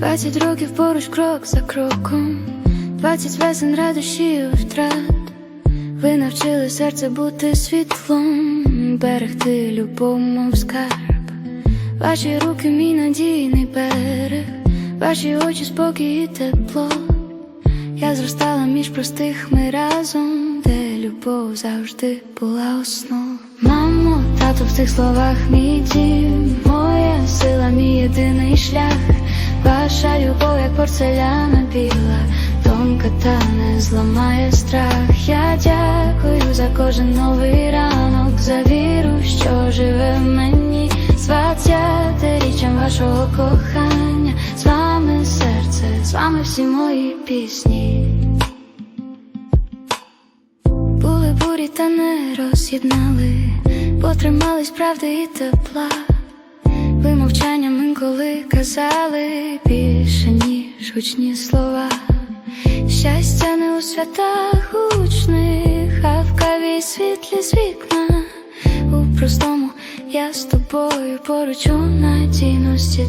Двадцять років поруч крок за кроком, двадцять весен радощів втрат. Ви навчили серце бути світлом, берегти любов, мов скарб. Ваші руки мій надійний берег, ваші очі спокій і тепло. Я зростала між простих ми разом, де любов завжди була основа. Мамо, тато в цих словах мій дім, моя сила, мій єдиний Ваша любов, як порцеляна біла, тонка та не зламає страх. Я дякую за кожен новий ранок, за віру, що живе в мені, з двадцятиріччям вашого кохання, з вами серце, з вами всі мої пісні. Були бурі та не роз'єднали, потримались правди і тепла. Ви казали більше, ніж гучні слова. Щастя не у святах гучних, а в каві світлі з вікна. У простому я з тобою поруч у надійності.